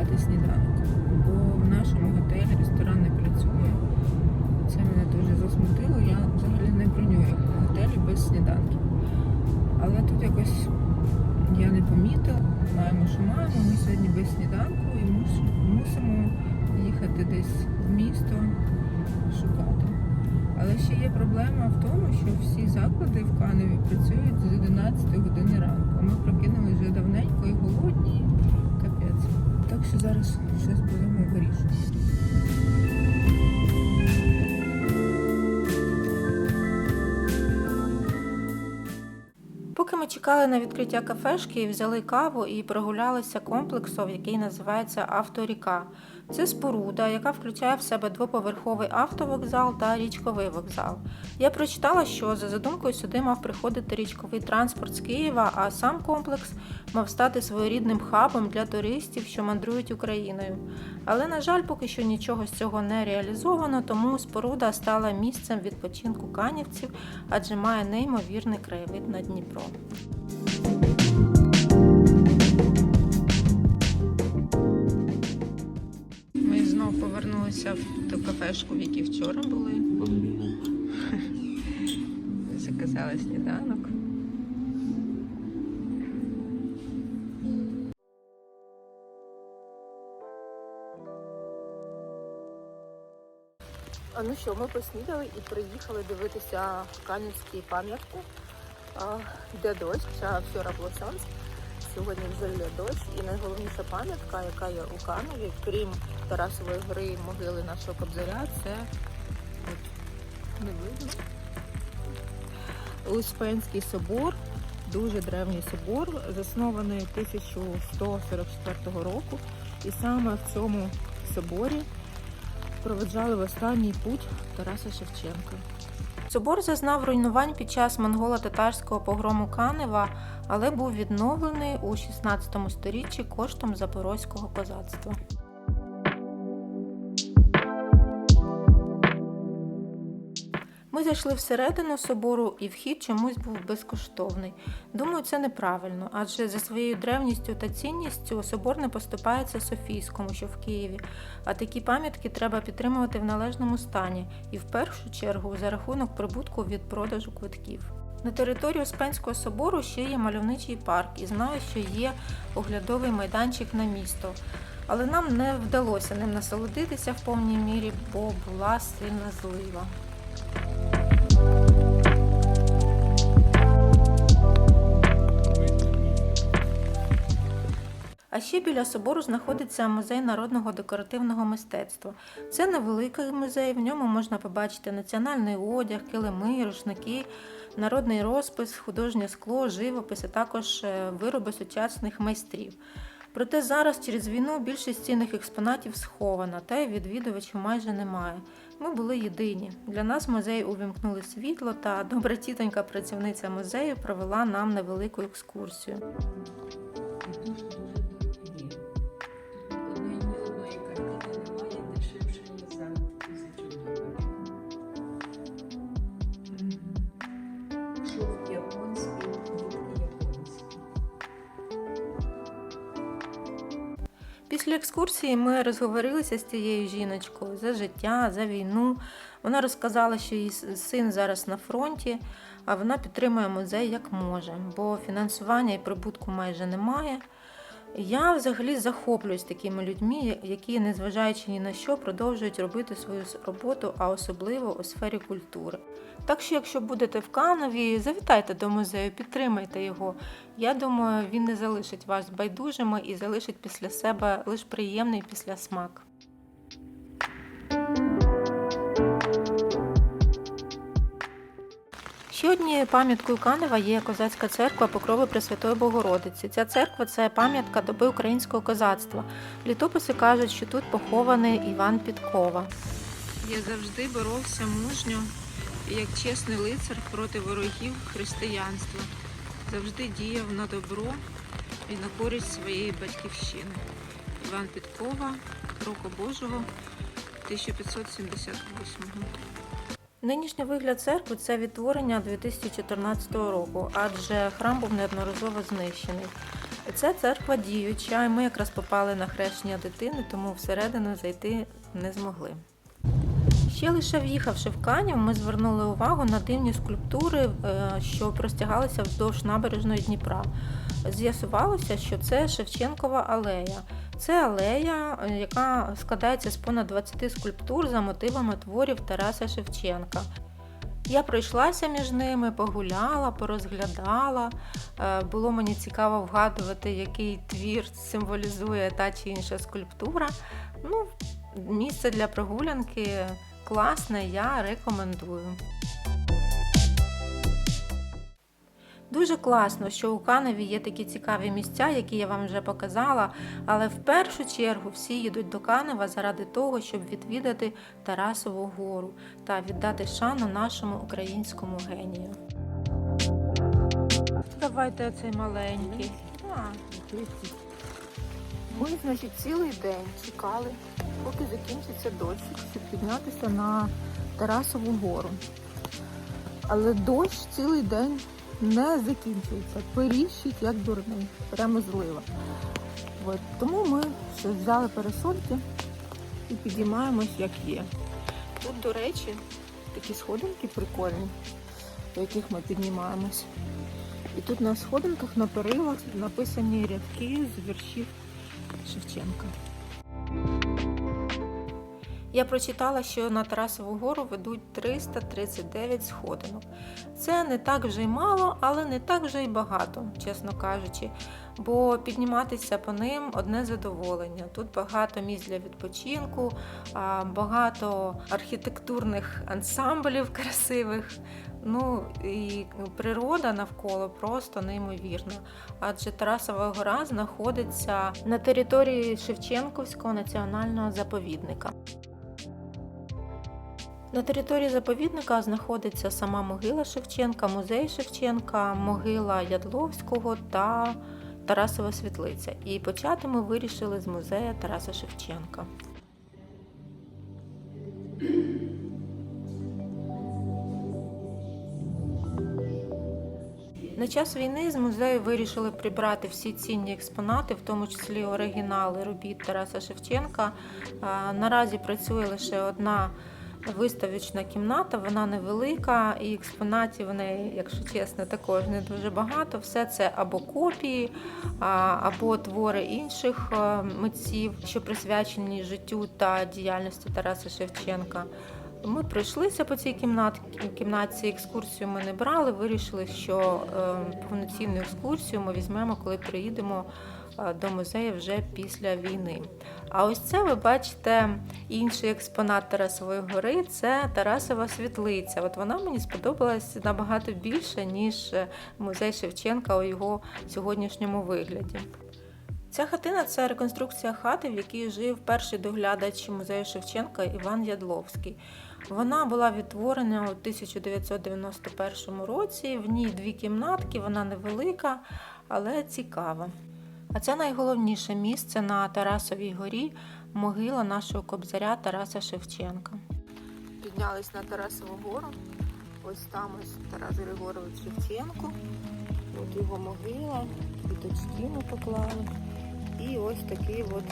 шукати сніданок. Бо в нашому готелі ресторан не працює. Це мене дуже засмутило. Я взагалі не бронюю готелі без сніданків. Але тут якось я не помітила. Маємо, що маємо. Ми сьогодні без сніданку і мусимо їхати десь в місто шукати. Але ще є проблема в тому, що всі заклади в Каневі працюють з 11 години ранку. Ми прокинули вже давненько і голодні. Так що зараз щось будемо вирішувати. Чекали на відкриття кафешки, взяли каву і прогулялися комплексом, який називається Авторіка. Це споруда, яка включає в себе двоповерховий автовокзал та річковий вокзал. Я прочитала, що за задумкою сюди мав приходити річковий транспорт з Києва, а сам комплекс мав стати своєрідним хабом для туристів, що мандрують Україною. Але, на жаль, поки що нічого з цього не реалізовано, тому споруда стала місцем відпочинку канівців, адже має неймовірний краєвид на Дніпро. Ми знов повернулися в ту кафешку, в якій вчора були. Заказали сніданок. А ну що, ми поснідали і приїхали дивитися канівські пам'ятки. Йде дощ, хоча вчора було сонце. Сьогодні йде дощ. І найголовніша пам'ятка, яка є у Каневі, крім Тарасової гори і могили нашого кобзаря, це от, не видно. Успенський собор, дуже древній собор, заснований 1144 року. І саме в цьому соборі проведжали в останній путь Тараса Шевченка. Собор зазнав руйнувань під час монголо-татарського погрому Канева, але був відновлений у 16 сторіччі коштом запорозького козацтва. Зайшли всередину собору, і вхід чомусь був безкоштовний. Думаю, це неправильно, адже за своєю древністю та цінністю собор не поступається Софійському, що в Києві. А такі пам'ятки треба підтримувати в належному стані і в першу чергу за рахунок прибутку від продажу квитків. На території Успенського собору ще є мальовничий парк, і знаю, що є оглядовий майданчик на місто. Але нам не вдалося ним насолодитися в повній мірі, бо була сильна злива. А ще біля собору знаходиться музей народного декоративного мистецтва. Це невеликий музей, в ньому можна побачити національний одяг, килими, рушники, народний розпис, художнє скло, живопис, а також е, вироби сучасних майстрів. Проте зараз через війну більшість цінних експонатів схована, та й відвідувачів майже немає. Ми були єдині. Для нас музей увімкнули світло, та добра тітонька працівниця музею провела нам невелику екскурсію. Після екскурсії ми розговорилися з цією жіночкою за життя, за війну. Вона розказала, що її син зараз на фронті, а вона підтримує музей як може, бо фінансування і прибутку майже немає. Я взагалі захоплююсь такими людьми, які, незважаючи ні на що, продовжують робити свою роботу, а особливо у сфері культури. Так що, якщо будете в Канові, завітайте до музею, підтримайте його. Я думаю, він не залишить вас байдужими і залишить після себе лише приємний післясмак. Ще однією пам'яткою Канева є козацька церква Покрови Пресвятої Богородиці. Ця церква це пам'ятка доби українського козацтва. Літописи кажуть, що тут похований Іван Підкова. Я завжди боровся мужньо як чесний лицар проти ворогів християнства. Завжди діяв на добро і на користь своєї батьківщини. Іван Підкова, Року Божого, 1578 Нинішній вигляд церкви це відтворення 2014 року, адже храм був неодноразово знищений. Це церква діюча, і ми якраз попали на хрещення дитини, тому всередину зайти не змогли. Ще лише в'їхавши в Канів, ми звернули увагу на дивні скульптури, е, що простягалися вздовж набережної Дніпра. З'ясувалося, що це Шевченкова алея. Це алея, е, яка складається з понад 20 скульптур за мотивами творів Тараса Шевченка. Я пройшлася між ними, погуляла, порозглядала. Е, Було мені цікаво вгадувати, який твір символізує та чи інша скульптура. Ну, місце для прогулянки класне, я рекомендую. Дуже класно, що у Каневі є такі цікаві місця, які я вам вже показала, але в першу чергу всі їдуть до Канева заради того, щоб відвідати Тарасову гору та віддати шану нашому українському генію. Давайте цей маленький. Ми, значить, цілий день чекали, поки закінчиться дощ, щоб піднятися на Тарасову гору. Але дощ цілий день не закінчується. Періщить як дурний, прямо злива. От. Тому ми ще взяли пересольки і підіймаємось як є. Тут, до речі, такі сходинки прикольні, по яких ми піднімаємось. І тут на сходинках на перилах написані рядки з віршів Шевченка. Я прочитала, що на Тарасову гору ведуть 339 сходинок. Це не так вже й мало, але не так вже й багато, чесно кажучи. Бо підніматися по ним одне задоволення. Тут багато місць для відпочинку, багато архітектурних ансамблів красивих. Ну і природа навколо просто неймовірна. Адже Тарасова гора знаходиться на території Шевченківського національного заповідника. На території заповідника знаходиться сама могила Шевченка, музей Шевченка, могила Ядловського та Тарасова світлиця. І почати ми вирішили з музея Тараса Шевченка. На час війни з музею вирішили прибрати всі цінні експонати, в тому числі оригінали робіт Тараса Шевченка. Наразі працює лише одна виставочна кімната, вона невелика, і експонатів в неї, якщо чесно, також не дуже багато. Все це або копії, або твори інших е, митців, що присвячені життю та діяльності Тараса Шевченка. Ми пройшлися по цій кімнаті, кімнаті екскурсію ми не брали, вирішили, що е, повноцінну екскурсію ми візьмемо, коли приїдемо до музею вже після війни. А ось це ви бачите інший експонат Тарасової гори це Тарасова світлиця. От вона мені сподобалась набагато більше, ніж е, музей Шевченка у його сьогоднішньому вигляді. Ця хатина це реконструкція хати, в якій жив перший доглядач музею Шевченка Іван Ядловський. Вона була відтворена у 1991 році. В ній дві кімнатки, вона невелика, але цікава. А це найголовніше місце на Тарасовій горі могила нашого кобзаря Тараса Шевченка. Піднялись на Тарасову гору. Ось там ось Тарас Григорович Шевченко. От його могила, квіточки ми поклали. І ось такий от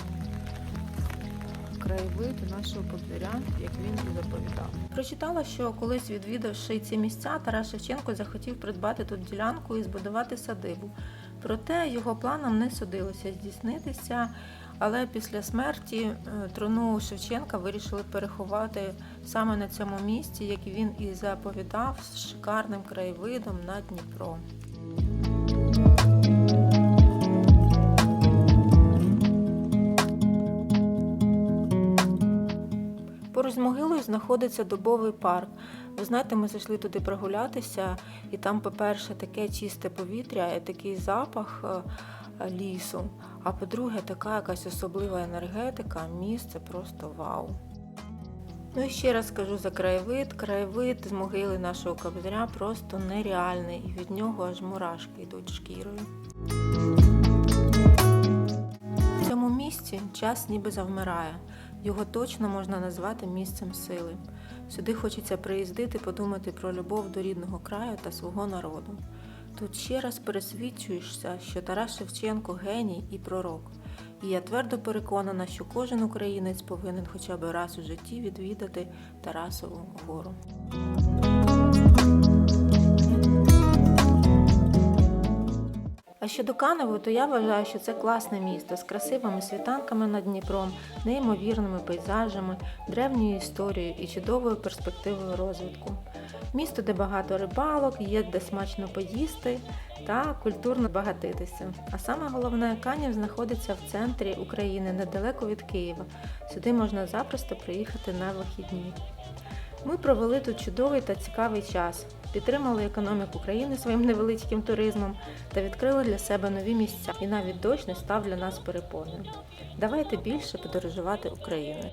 краєвид нашого кобзаря, як він і заповідав. Прочитала, що колись відвідавши ці місця, Тарас Шевченко захотів придбати тут ділянку і збудувати садибу. Проте його планам не судилося здійснитися. Але після смерті трону труну Шевченка вирішили переховати саме на цьому місці, як він і заповідав, з шикарним краєвидом на Дніпро. Поруч з могилою знаходиться дубовий парк. Ви знаєте, ми зайшли туди прогулятися, і там, по-перше, таке чисте повітря, і такий запах е, лісу. А по-друге, така якась особлива енергетика, місце просто вау. Ну і ще раз скажу за краєвид. Краєвид з могили нашого кобзаря просто нереальний, і від нього аж мурашки йдуть шкірою. В цьому місці час ніби завмирає. Його точно можна назвати місцем сили. Сюди хочеться приїздити, подумати про любов до рідного краю та свого народу. Тут ще раз пересвідчуєшся, що Тарас Шевченко геній і пророк. І я твердо переконана, що кожен українець повинен хоча б раз у житті відвідати Тарасову гору. Щодо Каневу, то я вважаю, що це класне місто з красивими світанками над Дніпром, неймовірними пейзажами, древньою історією і чудовою перспективою розвитку. Місто, де багато рибалок, є де смачно поїсти та культурно багатитися. А саме головне, Канів знаходиться в центрі України, недалеко від Києва. Сюди можна запросто приїхати на вихідні. Ми провели тут чудовий та цікавий час, підтримали економіку країни своїм невеличким туризмом та відкрили для себе нові місця. І навіть дощ не став для нас перепоною. Давайте більше подорожувати Україною.